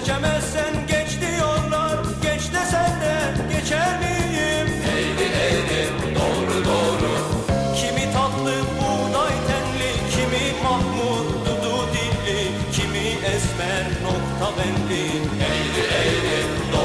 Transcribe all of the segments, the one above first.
Seçemezsen geç diyorlar. Geç desen de geçer miyim? Eğri eğri doğru doğru. Kimi tatlı buğday tenli Kimi mahmur dudu dilli Kimi esmer nokta benli. Eğri eğri doğru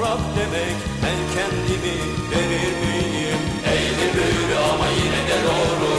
toprak demek Ben kendimi verir miyim Eğri büğrü ama yine de doğru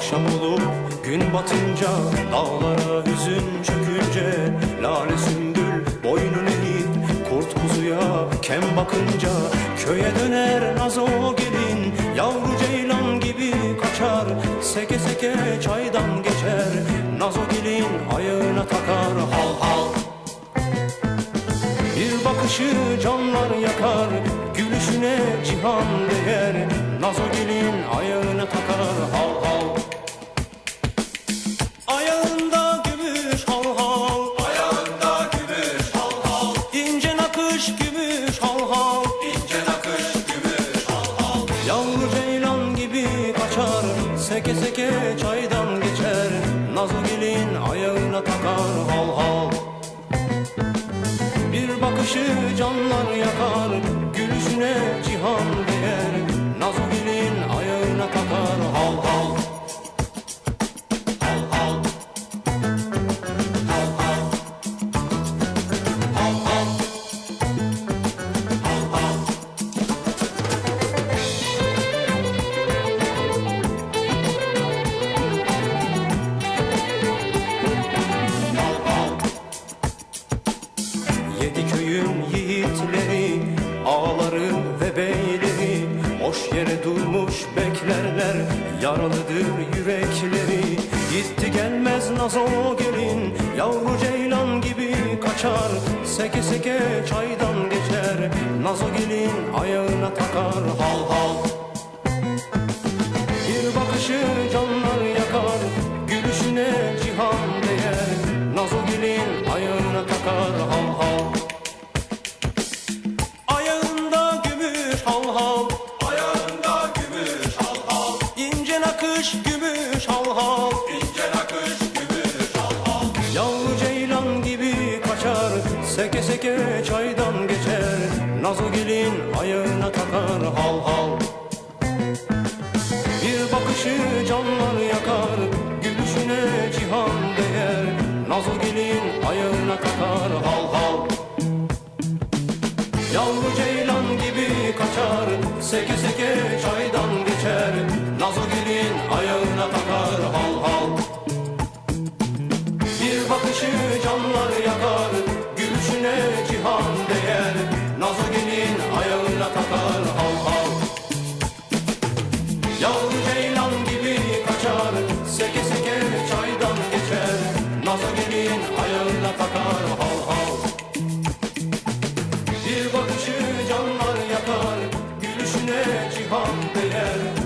Akşam olup gün batınca Dağlara hüzün çökünce Lale sümbül boynun eğip Kurt kuzuya kem bakınca. Köye döner nazo gelin Yavru ceylan gibi kaçar. Seke seke çaydan geçer Nazo gelin ayağına takar. Hal hal. Bir bakışı canlar yakar Gülüşüne cihan değer. Nazo gelin akar hal hal Bir bakışı canlar yakar Gülüşüne cihan. Yaralıdır yürekleri Gitti gelmez nazo gelin. Yavru ceylan gibi kaçar Seke seke çaydan geçer. Nazo gelin ayağına takar Hal hal. gece çaydan geçer Nazlı gelin ayağına takar hal hal. Bir bakışı canlar yakar Gülüşüne cihan değer Nazlı gelin ayağına takar hal hal. Yavru ceylan gibi kaçar Seke seke çaydan Montréal